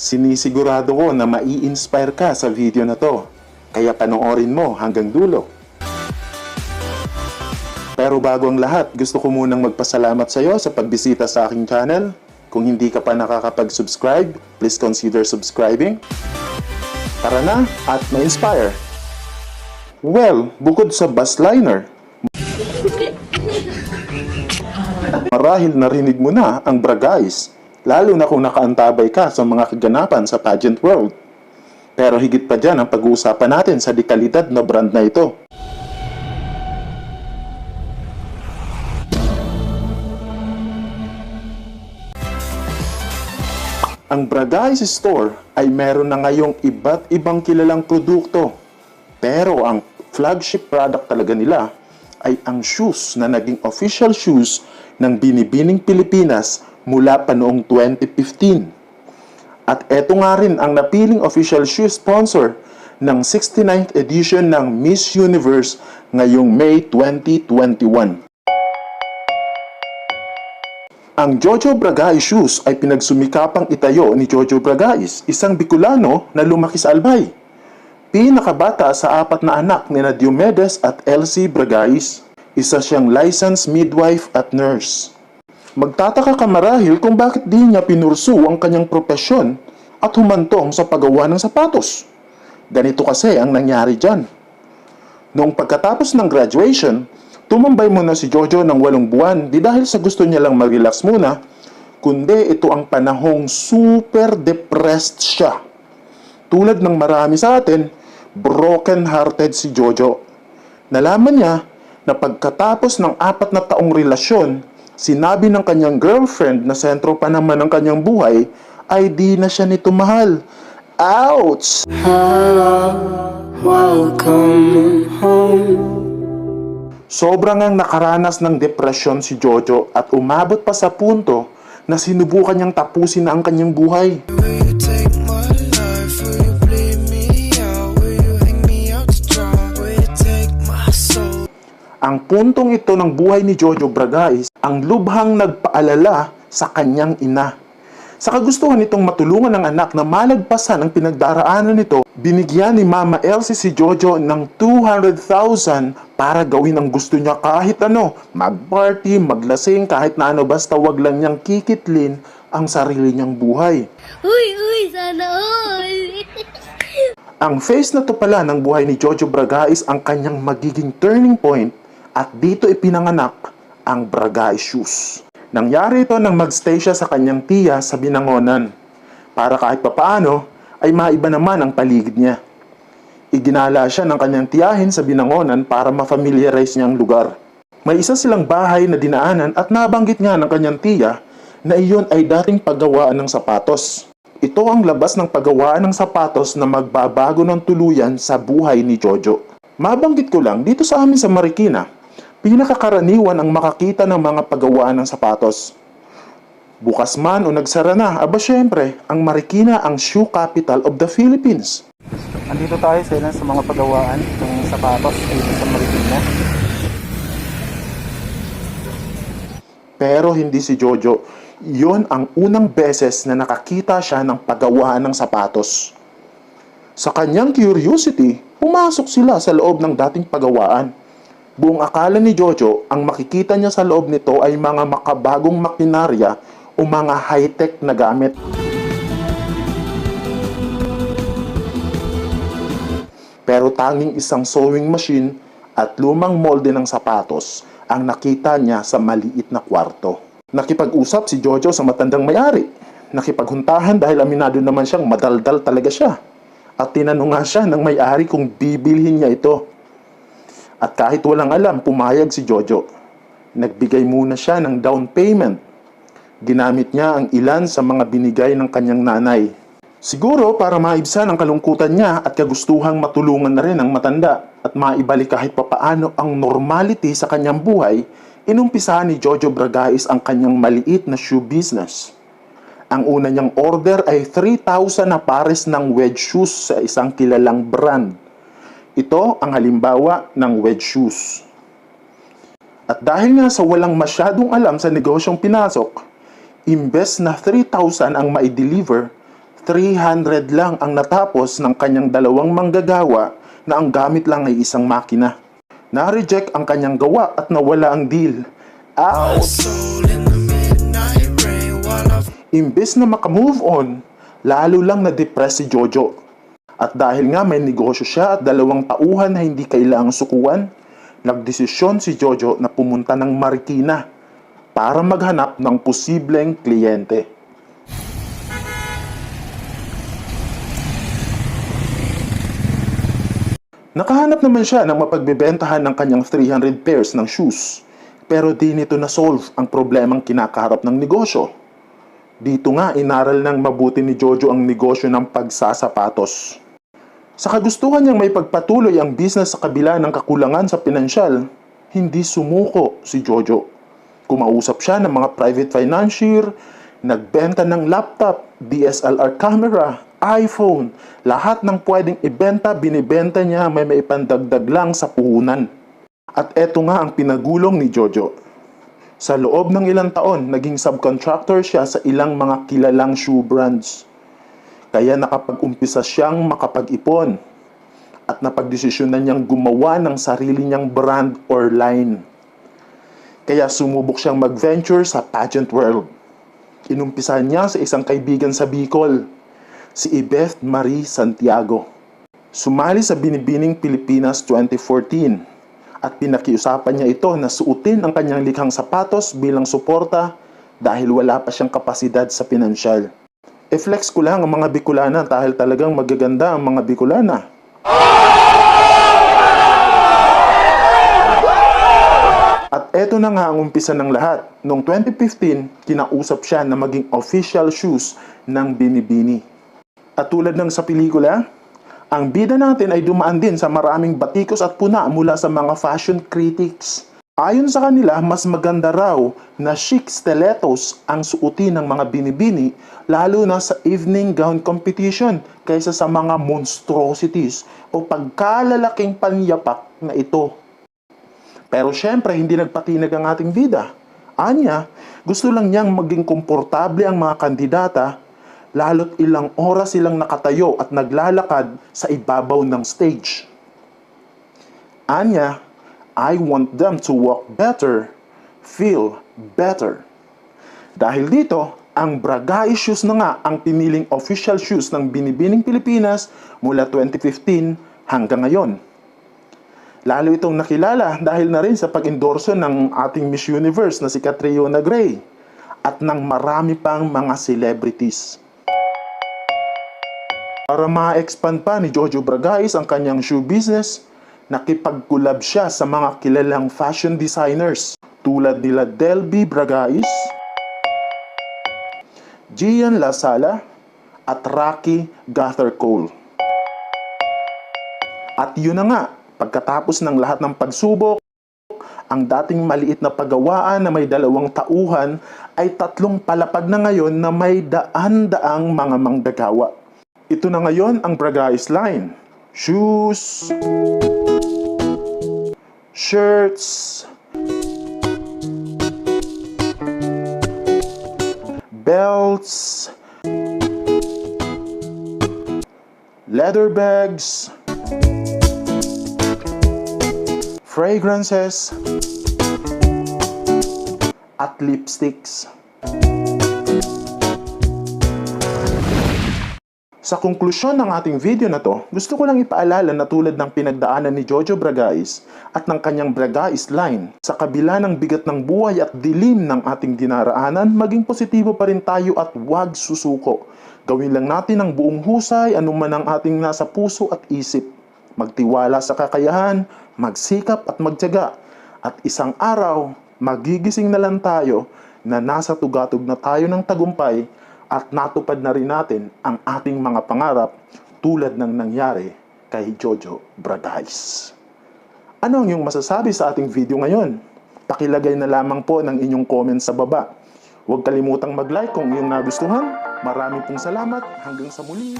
Sinisigurado ko na mai-inspire ka sa video na to. Kaya panoorin mo hanggang dulo. Pero bago ang lahat, gusto ko munang magpasalamat sa iyo sa pagbisita sa aking channel. Kung hindi ka pa nakakapag-subscribe, please consider subscribing. Tara na at ma-inspire! Well, bukod sa bus liner, marahil narinig mo na ang Bragais, lalo na kung nakaantabay ka sa mga kaganapan sa pageant world. Pero higit pa dyan ang pag-uusapan natin sa dekalidad na brand na ito. Ang Bragais Store ay meron na ngayong iba't ibang kilalang produkto. Pero ang flagship product talaga nila ay ang shoes na naging official shoes ng Binibining Pilipinas mula pa noong 2015. At eto nga rin ang napiling official shoe sponsor ng 69th edition ng Miss Universe ngayong May 2021. Ang Jojo Bragais shoes ay pinagsumikapang itayo ni Jojo Bragais, isang Bicolano na lumaki sa Albay. Pinakabata sa apat na anak ni na Diomedes at Elsie Bragais. Isa siyang licensed midwife at nurse. Magtataka ka marahil kung bakit di niya pinursu ang kanyang propesyon at humantong sa paggawa ng sapatos. Ganito kasi ang nangyari dyan. Noong pagkatapos ng graduation, tumambay muna si Jojo ng walong buwan di dahil sa gusto niya lang mag-relax muna, kundi ito ang panahong super depressed siya. Tulad ng marami sa atin, broken-hearted si Jojo. Nalaman niya na pagkatapos ng apat na taong relasyon, sinabi ng kanyang girlfriend na sentro pa naman ng kanyang buhay, ay di na siya nito mahal. Ouch! Welcome home. Sobrang ang nakaranas ng depresyon si Jojo at umabot pa sa punto na sinubukan niyang tapusin na ang kanyang buhay. Ang puntong ito ng buhay ni Jojo Bragais ang lubhang nagpaalala sa kanyang ina. Sa kagustuhan nitong matulungan ng anak na malagpasan ang pinagdaraanan nito, binigyan ni Mama Elsie si Jojo ng 200,000 para gawin ang gusto niya kahit ano, mag-party, maglasing, kahit na ano basta wag lang niyang kikitlin ang sarili niyang buhay. Uy, uy, sana all. Ang face na to pala ng buhay ni Jojo Bragais ang kanyang magiging turning point at dito ipinanganak ang Bragais Shoes. Nangyari ito nang magstay siya sa kanyang tiya sa Binangonan para kahit papaano ay maiba naman ang paligid niya. Iginala siya ng kanyang tiyahin sa Binangonan para ma-familiarize niya ang lugar. May isa silang bahay na dinaanan at nabanggit nga ng kanyang tiya na iyon ay dating paggawaan ng sapatos. Ito ang labas ng paggawaan ng sapatos na magbabago ng tuluyan sa buhay ni Jojo. Mabanggit ko lang, dito sa amin sa Marikina, pinakakaraniwan ang makakita ng mga paggawaan ng sapatos. Bukas man o nagsara na, aba syempre, ang Marikina ang shoe capital of the Philippines. Andito tayo sa ilan sa mga pagawaan ng sapatos dito sa Marikina. Pero hindi si Jojo. Yon ang unang beses na nakakita siya ng paggawaan ng sapatos. Sa kanyang curiosity, pumasok sila sa loob ng dating pagawaan. Buong akala ni Jojo, ang makikita niya sa loob nito ay mga makabagong makinarya o mga high-tech na gamit. Pero tanging isang sewing machine at lumang molde ng sapatos ang nakita niya sa maliit na kwarto. Nakipag-usap si Jojo sa matandang may-ari. Nakipaghuntahan dahil aminado naman siyang madaldal talaga siya. At tinanong nga siya ng may-ari kung bibilhin niya ito. At kahit walang alam, pumayag si Jojo. Nagbigay muna siya ng down payment. Ginamit niya ang ilan sa mga binigay ng kanyang nanay. Siguro para maibsan ang kalungkutan niya at kagustuhang matulungan na rin ang matanda at maibalik kahit papaano ang normality sa kanyang buhay, inumpisahan ni Jojo Bragais ang kanyang maliit na shoe business. Ang una niyang order ay 3,000 na pares ng wedge shoes sa isang kilalang brand. Ito ang halimbawa ng wedge shoes. At dahil nga sa walang masyadong alam sa negosyong pinasok, imbes na 3,000 ang mai-deliver, 300 lang ang natapos ng kanyang dalawang manggagawa na ang gamit lang ay isang makina. Na-reject ang kanyang gawa at nawala ang deal. I Imbes na makamove on, lalo lang na-depress si Jojo. At dahil nga may negosyo siya at dalawang tauhan na hindi kailangang sukuan, nagdesisyon si Jojo na pumunta ng Marikina para maghanap ng posibleng kliyente. Nakahanap naman siya ng mapagbebentahan ng kanyang 300 pairs ng shoes. Pero di nito na-solve ang problemang kinakaharap ng negosyo. Dito nga inaral ng mabuti ni Jojo ang negosyo ng pagsasapatos. Sa kagustuhan niyang may pagpatuloy ang business sa kabila ng kakulangan sa pinansyal, hindi sumuko si Jojo. Kumausap siya ng mga private financier, nagbenta ng laptop, DSLR camera, iPhone, lahat ng pwedeng ibenta, binibenta niya may maipandagdag lang sa puhunan. At eto nga ang pinagulong ni Jojo. Sa loob ng ilang taon, naging subcontractor siya sa ilang mga kilalang shoe brands. Kaya nakapag-umpisa siyang makapag-ipon at napagdesisyon na niyang gumawa ng sarili niyang brand or line. Kaya sumubok siyang mag-venture sa pageant world. Inumpisahan niya sa isang kaibigan sa Bicol, si Ibeth Marie Santiago. Sumali sa Binibining Pilipinas 2014 at pinakiusapan niya ito na suotin ang kanyang likhang sapatos bilang suporta dahil wala pa siyang kapasidad sa pinansyal. E-flex ko lang ang mga Bicolana dahil talagang magaganda ang mga Bicolana. At eto na nga ang umpisa ng lahat. Noong 2015, kinausap siya na maging official shoes ng Binibini. At tulad ng sa pelikula, ang bida natin ay dumaan din sa maraming batikos at puna mula sa mga fashion critics. Ayon sa kanila, mas maganda raw na chic stilettos ang suotin ng mga binibini lalo na sa evening gown competition kaysa sa mga monstrosities o pagkalalaking panyapak na ito. Pero syempre, hindi nagpatinag ang ating bida. Anya, gusto lang niyang maging komportable ang mga kandidata lalo't ilang oras silang nakatayo at naglalakad sa ibabaw ng stage. Anya, I want them to walk better, feel better. Dahil dito, ang Bragay shoes na nga ang piniling official shoes ng Binibining Pilipinas mula 2015 hanggang ngayon. Lalo itong nakilala dahil na rin sa pag-endorso ng ating Miss Universe na si Catriona Gray at ng marami pang mga celebrities. Para ma-expand pa ni Jojo Bragais ang kanyang shoe business, nakipag-collab siya sa mga kilalang fashion designers tulad nila Delby Bragais, Gian Lasala, at Rocky Gathercole. At yun na nga, pagkatapos ng lahat ng pagsubok, ang dating maliit na paggawaan na may dalawang tauhan ay tatlong palapag na ngayon na may daan-daang mga manggagawa. Ito na ngayon ang Bragais line. Shoes, shirts, belts, leather bags, fragrances, at lipsticks. Sa konklusyon ng ating video na to, gusto ko lang ipaalala na tulad ng pinagdaanan ni Jojo Bragais at ng kanyang Bragais line, sa kabila ng bigat ng buhay at dilim ng ating dinaraanan, maging positibo pa rin tayo at huwag susuko. Gawin lang natin ang buong husay anuman ang ating nasa puso at isip. Magtiwala sa kakayahan, magsikap at magtiyaga. At isang araw, magigising na lang tayo na nasa tugatog na tayo ng tagumpay at natupad na rin natin ang ating mga pangarap tulad ng nangyari kay Jojo Bragais. Ano ang iyong masasabi sa ating video ngayon? Pakilagay na lamang po ng inyong comment sa baba. Huwag kalimutang mag-like kung iyong nagustuhan. Maraming pong salamat. Hanggang sa muli.